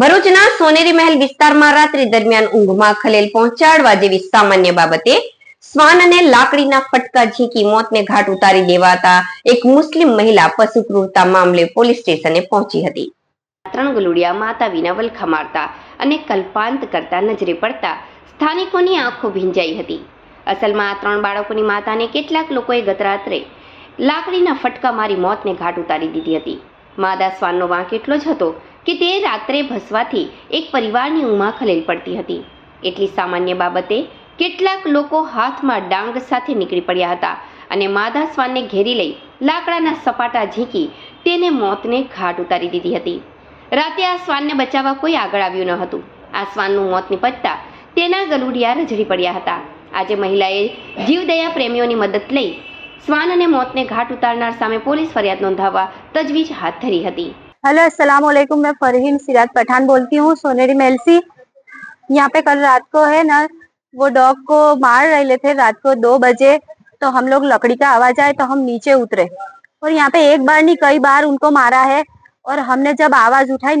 ભરૂચના સોનેરી મહેલ વિસ્તારમાં રાત્રિ દરમિયાન ઊંઘમાં ખલેલ પહોંચાડવા જેવી સામાન્ય બાબતે શ્વાન અને લાકડીના ફટકા ઝીંકી મોતને ઘાટ ઉતારી દેવાતા એક મુસ્લિમ મહિલા પશુ ક્રૂરતા મામલે પોલીસ સ્ટેશને પહોંચી હતી. ત્રણ ગલુડિયા માતા વિના વલખા મારતા અને કલ્પાંત કરતા નજરે પડતા સ્થાનિકોની આંખો ભીંજાઈ હતી. અસલમાં આ ત્રણ બાળકોની માતાને કેટલાક લોકોએ ગત રાત્રે લાકડીના ફટકા મારી મોતને ઘાટ ઉતારી દીધી હતી. માદા શ્વાનનો વાંક એટલો જ હતો કે તે રાત્રે ભસવાથી એક પરિવારની ઊંઘમાં ખલેલ પડતી હતી. એટલી સામાન્ય બાબતે કેટલાક લોકો હાથમાં ડાંગ સાથે નીકળી પડ્યા હતા અને માદા શ્વાનને ઘેરી લઈ લાકડાના સપાટા ઝીંકી તેને મોતને ઘાટ ઉતારી દીધી હતી. રાતે આ શ્વાનને બચાવવા કોઈ આગળ આવ્યું ન હતું. આ શ્વાનનું મોત નિપજતા તેના ગલુડિયા રજડી પડ્યા હતા. આજે મહિલાએ જીવદયા પ્રેમીઓની મદદ લઈ શ્વાન અને મોતને ઘાટ ઉતારનાર સામે પોલીસ ફરિયાદ નોંધાવવા તજવીજ હાથ ધરી હતી. हेलो अस्सलाम वालेकुम मैं फरहीन सिराज पठान बोलती हूँ, सोनेरी मेलसी। यहाँ पे कल रात को है ना, वो डॉग को मार रहे थे रात को दो बजे तो हम लोग लकड़ी का आवाज़ आए तो हम नीचे उतरे। और यहाँ पे एक बार नहीं, कई बार उनको मारा है, और हमने जब आवाज़ उठाई